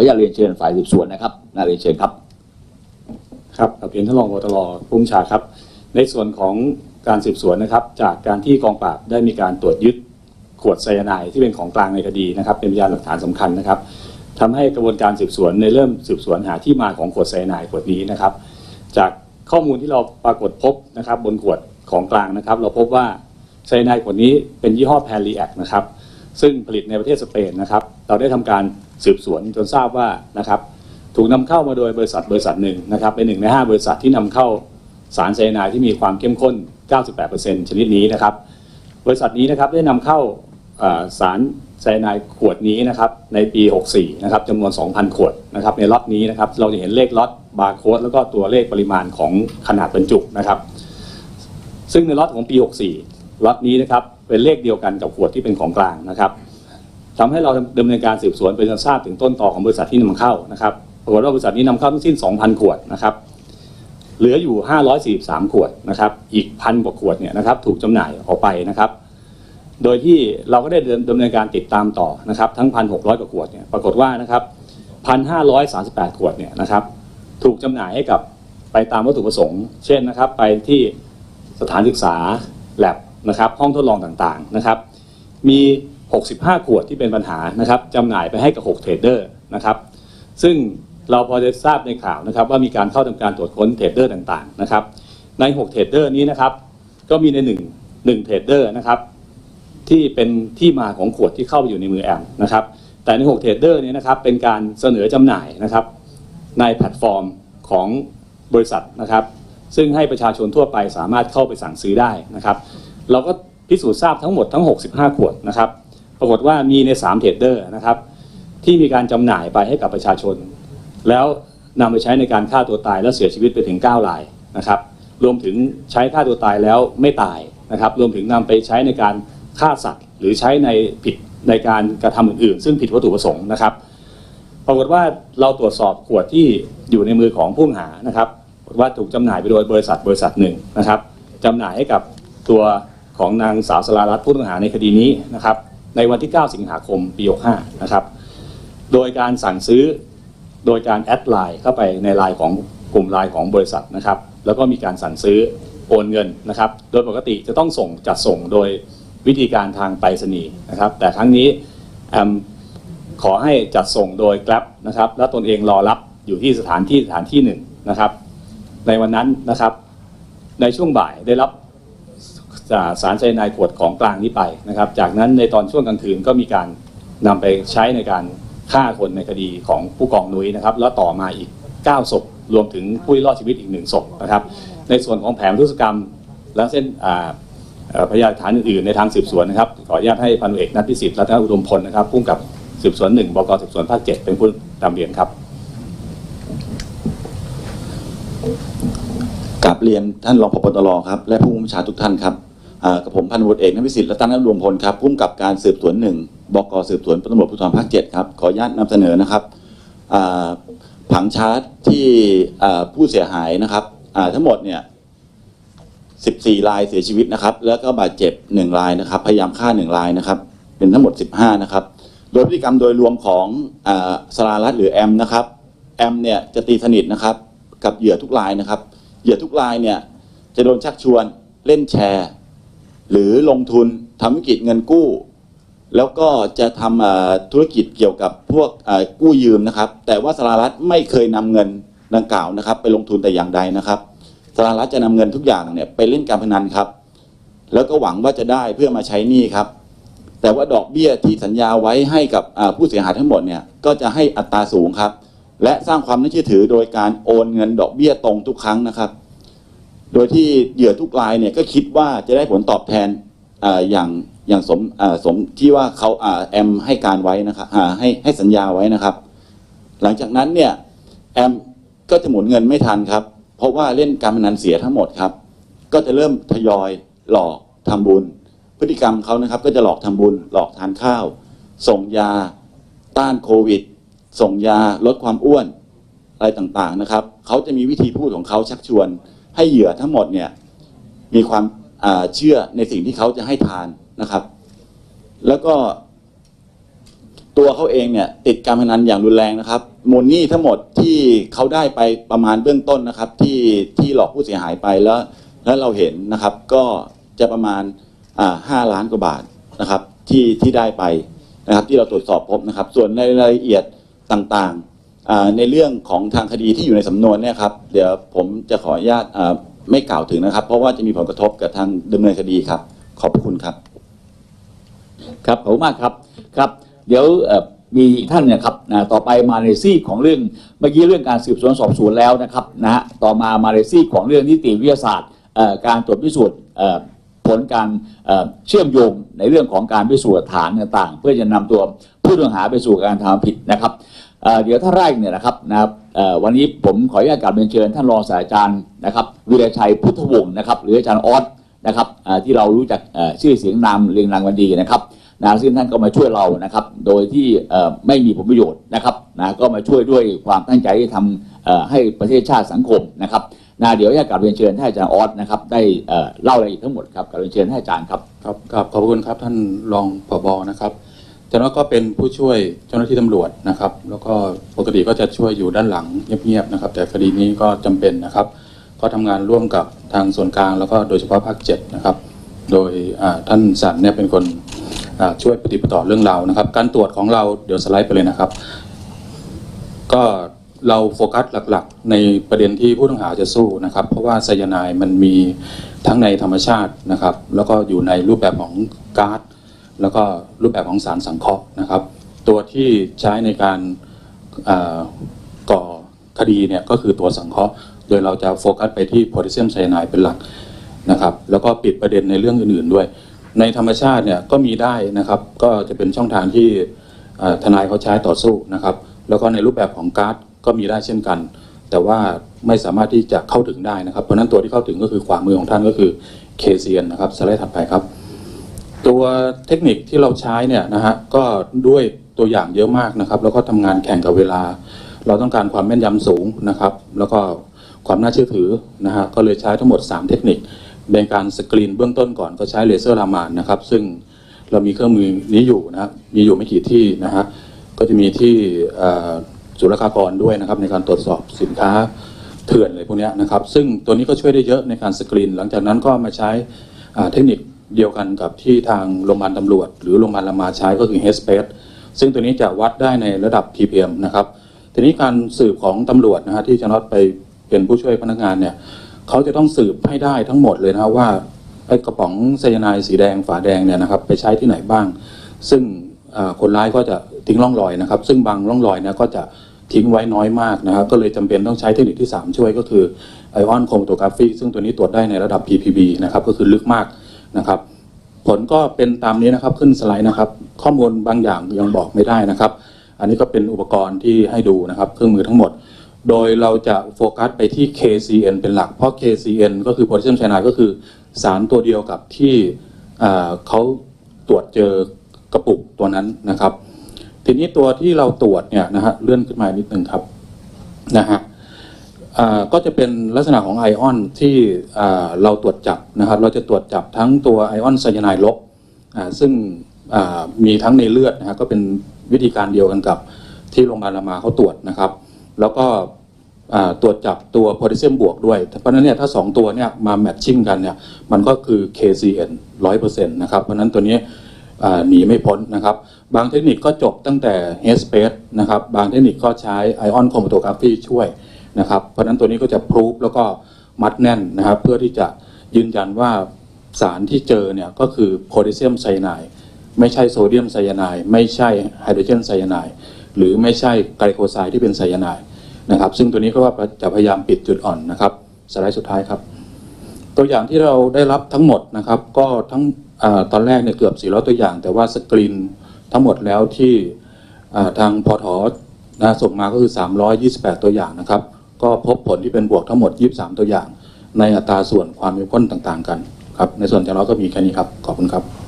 ออนุญาตเรียนเชิญฝ่ายสืบสวนนะครับน่าเรียนเชิญครับครับเรียนท่านรองพบตรพุ่มชาครับ ในส่วนของการสืบสวนนะครับ จากการที่กองปราบได้มีการตรวจยึดขวดไซยาไนด์ที่เป็นของกลางในคดีนะครับ เป็นพยานหลักฐานสำคัญนะครับทำให้กระบวนการสืบสวนในเริ่มสืบสวนหาที่มาของขวดไซยาไนด์ขวดนี้นะครับ จากข้อมูลที่เราปรากฏพบนะครับ บนขวดของกลางนะครับ เราพบว่าไซยาไนด์ขวดนี้เป็นยี่ห้อแพรีแอคนะครับซึ่งผลิตในประเทศสเปนนะครับ เราได้ทำการ สืบสวนจนทราบว่านะครับถูกนำเข้ามาโดยบริษัทบริษัทหนึ่งนะครับเป็นหนึ่งใน 5 บริษัทที่นำเข้าสารไซยาไนด์ที่มีความเข้มข้น 98%ชนิดนี้นะครับ บริษัทนี้นะครับได้นำเข้าสารไซยาไนด์ขวดนี้นะครับในปี 64 นะครับจำนวน 2,000 ขวดนะครับในล็อตนี้นะครับเราจะเห็นเลขล็อตบาร์โค้ดแล้วก็ตัวเลขปริมาณของขนาดบรรจุนะครับ ซึ่งในล็อตของปี 64 ล็อตนี้นะครับเป็นเลขเดียวกันกับขวดที่เป็นของกลางนะครับ ทำให้เราดำเนินการสืบสวนไปจนทราบถึงต้นตอของบริษัทที่นำเข้านะครับปรากฏว่าบริษัทนี้นำเข้าทั้งสิ้น 2,000 ขวดนะครับ เหลืออยู่ 543 ขวดนะครับ อีกพันกว่าขวดเนี่ยนะครับ ถูกจำหน่ายออกไปนะครับ โดยที่เราก็ได้ดำเนินการติดตามต่อนะครับ ทั้ง 1,600 กว่าขวดเนี่ย ปรากฏว่านะครับ 1,538 ขวดเนี่ยนะครับ ถูกจำหน่ายให้กับไปตามวัตถุประสงค์ เช่นนะครับ ไปที่สถานศึกษาแลบนะครับ ห้องทดลองต่างๆนะครับ มี 65 ขวดที่เป็นปัญหานะครับจำหน่ายไปให้กับ 6 เทรดเดอร์นะครับ ซึ่งเราพอจะทราบในข่าวนะครับ ว่ามีการเข้าทำการตรวจค้นเทรดเดอร์ต่างๆนะครับ ใน 6 เทรดเดอร์นี้นะครับ ก็มีใน1 1เทรดเดอร์นะครับ ที่เป็นที่มาของขวดที่เข้าไปอยู่ในมือแอมนะครับ แต่ใน 6 เทรดเดอร์นี้นะครับ เป็นการเสนอจำหน่ายนะครับ ในแพลตฟอร์มของบริษัทนะครับ ซึ่งให้ประชาชนทั่วไปสามารถเข้าไปสั่งซื้อได้นะครับ เราก็พิสูจน์ทราบทั้งหมดทั้ง 65 ขวดนะครับ ปรากฏว่ามีใน3เทรดเดอร์นะครับ ที่มีการจำหน่ายไปให้กับประชาชน แล้วนำไปใช้ในการฆ่าตัวตายและเสียชีวิตไปถึง 9 รายนะครับ รวมถึงใช้ฆ่าตัวตายแล้วไม่ตายนะครับ รวมถึงนำไปใช้ในการฆ่าสัตว์ หรือใช้ในผิดในการกระทำอื่นๆ ซึ่งผิดวัตถุประสงค์นะครับ ปรากฏว่าเราตรวจสอบขวดที่อยู่ในมือของผู้ต้องหานะครับว่าถูกจำหน่ายไปโดยบริษัทบริษัทหนึ่งนะครับจำหน่ายให้กับตัวของนางสาวสรารัตน์ผู้ต้องหาในคดีนี้นะครับ ในวันที่ 9 สิงหาคมปี 65 นะครับ โดยการสั่งซื้อโดยการแอดไลน์เข้าไปในไลน์ของกลุ่มไลน์ของบริษัทนะครับ แล้วก็มีการสั่งซื้อโอนเงินนะครับ โดยปกติจะต้องส่งจัดส่งโดยวิธีการทางไปรษณีย์นะครับ แต่ครั้งนี้แอมขอให้จัดส่งโดย Grab นะครับ และตนเองรอรับอยู่ที่สถานที่สถานที่หนึ่งนะครับ ในวันนั้นนะครับ ในช่วงบ่ายได้รับ สารไซยาไนด์ขวดของกลางนี้ไปนะครับ จากนั้นในตอนช่วงกลางคืนก็มีการนำไปใช้ในการฆ่าคนในคดีของผู้กองนุ้ยนะครับ แล้วต่อมาอีก 9ศพรวมถึงผู้ที่รอดชีวิตอีกหนึ่งศพนะครับ ในส่วนของแผนทุศกรรม และเส้นพยานฐานอื่นๆในทางสืบสวนนะครับ ขออนุญาตให้พันเอกนัทพิสิทธิ์รัตนอุดมพลนะครับผู้กำกับสืบสวนหนึ่งบกสืบสวนภาคเจ็ดเป็นผู้นำเรียนครับกับเรียนท่านรองพบตรครับ และผู้บัญชาทุกท่านครับ กับผมพันตำรวจเอกนพิสิทธิ์รัตนรวมพลครับผู้กำกับการสืบสวนหนึ่งบกสืบสวนตำรวจภูธรภาคเจ็ดครับขออนุญาตนำเสนอนะครับผังชาร์ตที่ผู้เสียหายนะครับทั้งหมดเนี่ย14รายเสียชีวิตนะครับ แล้วก็บาดเจ็บ1รายนะครับ พยายามฆ่า1รายนะครับ เป็นทั้งหมด 15 นะครับ โดยพฤติกรรมโดยรวมของอสรารัตหรือแอมนะครับแอมเนี่ยจะตีสนิทนะครับ กับเหยื่อทุกรายนะครับ เหยื่อทุกรายเนี่ยจะโดนชักชวนเล่นแชร์ หรือลงทุนทำธุรกิจเงินกู้ แล้วก็จะทำธุรกิจเกี่ยวกับพวกกู้ยืมนะครับ แต่ว่าสรารัตไม่เคยนำเงินดังกล่าวนะครับ ไปลงทุนแต่อย่างใดนะครับสรารัตจะนำเงินทุกอย่างเนี่ยไปเล่นการพนันครับ แล้วก็หวังว่าจะได้เพื่อมาใช้หนี้ครับ แต่ว่าดอกเบี้ยที่สัญญาไว้ให้กับผู้เสียหายทั้งหมดเนี่ยก็จะให้อัตราสูงครับ และสร้างความน่าเชื่อถือโดยการโอนเงินดอกเบี้ยตรงทุกครั้งนะครับ โดยที่เหยื่อทุกรายเนี่ยก็คิดว่าจะได้ผลตอบแทนออย่างอย่างสมสมที่ว่าเขาอแอมให้การไว้นะครับให้ให้สัญญาไว้นะครับ หลังจากนั้นเนี่ยแอมก็จะหมุนเงินไม่ทันครับ เพราะว่าเล่นการพนันเสียทั้งหมดครับ ก็จะเริ่มทยอยหลอกทำบุญ พฤติกรรมเขานะครับ ก็จะหลอกทำบุญ หลอกทานข้าว ส่งยาต้านโควิด ส่งยาลดความอ้วนอะไรต่างๆนะครับเขาจะมีวิธีพูดของเขาชักชวน ให้เหยื่อทั้งหมดเนี่ยมีความเชื่อในสิ่งที่เขาจะให้ทานนะครับ แล้วก็ตัวเขาเองเนี่ย ติดการพนันอย่างรุนแรงนะครับมูลหนี้ทั้งหมดที่เขาได้ไปประมาณเบื้องต้นนะครับ ที่ที่หลอกผู้เสียหายไปแล้ว แล้วเราเห็นนะครับ ก็จะประมาณห้าล้านกว่าบาทนะครับ ที่ที่ได้ไปนะครับ ที่เราตรวจสอบพบนะครับ ส่วนในรายละเอียดต่างๆ ในเรื่องของทางคดีที่อยู่ในสำนวนเนี่ยครับเดี๋ยวผมจะขออนุญาตไม่กล่าวถึงนะครับ เพราะว่าจะมีผลกระทบกับทางดำเนินคดีครับ ขอบคุณครับ ครับขอบคุณมากครับครับ เดี๋ยวมีอีกท่านเนะครับนะต่อไปมาในซีกของเรื่องเมื่อกี้เรื่องการสืบสวนสอบสวนแล้วนะครับนะฮะต่อมามาในซีกของเรื่องนิติวิทยาศาสตร์การตรวจพิสูจน์ผลการเชื่อมโยงในเรื่องของการพิสูจน์ฐานต่างๆ เพื่อจะนำตัวผู้ต้องหาไปสู่การทำผิดนะครับ เดี๋ยวท่านแรกเนี่ยนะครับนะครับวันนี้ผมขออนุญาตกราบเรียนเชิญท่านรองศาสตราจารย์นะครับวิรชัยพุทธวงศ์นะครับหรืออาจารย์ออสนะครับที่เรารู้จักชื่อเสียงนามเรียงนามกันดีนะครับนะซึ่งท่านก็มาช่วยเรานะครับ โดยที่ไม่มีผลประโยชน์นะครับนะก็มาช่วยด้วยความตั้งใจที่ทำให้ประเทศชาติสังคมนะครับนะเดี๋ยวจะกลับเรียนเชิญท่านอาจารย์ออสนะครับได้เล่ารายละเอียดทั้งหมดครับกลับเรียนเชิญท่านอาจารย์ครับครับขอบคุณครับท่านรองผบนะครับ จารย์ว่าก็เป็นผู้ช่วยเจ้าหน้าที่ตำรวจนะครับ แล้วก็ปกติก็จะช่วยอยู่ด้านหลังเงียบๆนะครับ แต่คดีนี้ก็จำเป็นนะครับ ก็ทำงานร่วมกับทางส่วนกลางแล้วก็โดยเฉพาะภาคเจ็ดนะครับ โดยท่านสันเนี่ยเป็นคนช่วยปฏิบัติต่อเรื่องราวนะครับ การตรวจของเราเดี๋ยวสไลด์ไปเลยนะครับ ก็เราโฟกัสหลักๆ ในประเด็นที่ผู้ต้องหาจะสู้นะครับ เพราะว่าไซยาไนด์มันมีทั้งในธรรมชาตินะครับ แล้วก็อยู่ในรูปแบบของก๊าซ แล้วก็รูปแบบของสารสังเคราะห์นะครับ ตัวที่ใช้ในการก่อคดีเนี่ยก็คือตัวสังเคราะห์ โดยเราจะโฟกัสไปที่โพแทสเซียมไซยาไนด์เป็นหลักนะครับ แล้วก็ปิดประเด็นในเรื่องอื่นๆด้วย ในธรรมชาติเนี่ยก็มีได้นะครับ ก็จะเป็นช่องทางที่ทนายเขาใช้ต่อสู้นะครับ แล้วก็ในรูปแบบของการ์ดก็มีได้เช่นกัน แต่ว่าไม่สามารถที่จะเข้าถึงได้นะครับ เพราะนั้นตัวที่เข้าถึงก็คือขวามือของท่านก็คือ KCN นะครับสไลด์ถัดไปครับ ตัวเทคนิคที่เราใช้เนี่ยนะฮะก็ด้วยตัวอย่างเยอะมากนะครับ แล้วก็ทำงานแข่งกับเวลา เราต้องการความแม่นยำสูงนะครับ แล้วก็ความน่าเชื่อถือนะฮะก็เลยใช้ทั้งหมด 3 เทคนิคในการสกรีนเบื้องต้นก่อนก็ใช้เลเซอร์รามานนะครับ ซึ่งเรามีเครื่องมือนี้อยู่นะมีอยู่ไม่กี่ที่นะฮะก็จะมีที่ศุลกากรด้วยนะครับ ในการตรวจสอบสินค้าเถื่อนอะไรพวกนี้นะครับ ซึ่งตัวนี้ก็ช่วยได้เยอะในการสกรีน หลังจากนั้นก็มาใช้เทคนิค เดียวกันกับที่ทางโรงพยาบาลตำรวจ หรือโรงพยาบาลรามาใช้ก็คือ h Space ซึ่งตัวนี้จะวัดได้ในระดับ ppm นะครับ ทีนี้การสืบของตำรวจนะฮะที่จะน็อตไปเป็นผู้ช่วยพนักงานเนี่ยเขาจะต้องสืบให้ได้ทั้งหมดเลยนะว่าไอ้กระป๋องไซยาไนด์สีแดงฝาแดงเนี่ยนะครับไปใช้ที่ไหนบ้าง ซึ่งคนร้ายก็จะทิ้งร่องรอยนะครับ ซึ่งบางร่องรอยเนี่ยก็จะทิ้งไว้น้อยมากนะครับ ก็เลยจำเป็นต้องใช้เทคนิคที่ 3 ช่วยก็คือไอออนโครมโตกราฟีซึ่งตัวนี้ตรวจได้ในระดับ ppb นะครับก็คือลึกมาก นะครับ ผลก็เป็นตามนี้นะครับขึ้นสไลด์นะครับ ข้อมูลบางอย่างยังบอกไม่ได้นะครับ อันนี้ก็เป็นอุปกรณ์ที่ให้ดูนะครับ เครื่องมือทั้งหมด โดยเราจะโฟกัสไปที่ KCN เป็นหลัก เพราะ KCN ก็คือโพแทสเซียมไซยาไนด์ก็คือสารตัวเดียวกับที่เขาตรวจเจอกระปุกตัวนั้นนะครับ ทีนี้ตัวที่เราตรวจเนี่ยนะฮะเลื่อนขึ้นมานิดนึงครับนะฮะ ก็จะเป็นลักษณะของไอออนที่เราตรวจจับนะครับ เราจะตรวจจับทั้งตัวไอออนไซยาไนด์ลบซึ่งมีทั้งในเลือดนะฮะก็เป็นวิธีการเดียวกันกับที่โรงพยาบาลรามาเขาตรวจนะครับ แล้วก็ตรวจจับตัวโพแทสเซียมบวกด้วย เพราะนั้นเนี่ยถ้า 2 ตัวเนี่ยมาแมทชิ่งกันเนี่ยมันก็คือ KCN 100%นะครับเพราะนั้นตัวนี้หนีไม่พ้นนะครับ บางเทคนิคก็จบตั้งแต่ Headspace นะครับ บางเทคนิคก็ใช้ Ion Chromatography ช่วย นะครับเพราะฉะนั้นตัวนี้ก็จะพรูฟแล้วก็มัดแน่นนะครับ เพื่อที่จะยืนยันว่าสารที่เจอเนี่ยก็คือโพแทสเซียมไซยาไนด์ไม่ใช่โซเดียมไซยาไนด์ไม่ใช่ไฮโดรเจนไซยาไนด์หรือไม่ใช่ไกลโคไซด์ที่เป็นไซยาไนด์นะครับ ซึ่งตัวนี้ก็ว่าจะพยายามปิดจุดอ่อนนะครับสไลด์สุดท้ายครับ ตัวอย่างที่เราได้รับทั้งหมดนะครับ ก็ทั้งอตอนแรกเนี่ยเกือบ400ตัวอย่าง แต่ว่าสกรีนทั้งหมดแล้วที่ทางพอถอนะส่งมาก็คือ 328 ตัวอย่างนะครับ ก็พบผลที่เป็นบวกทั้งหมด 23 ตัวอย่าง ในอัตราส่วนความเข้มข้นต่าง ๆ กันครับในส่วนจากเราก็มีแค่นี้ครับขอบคุณครับ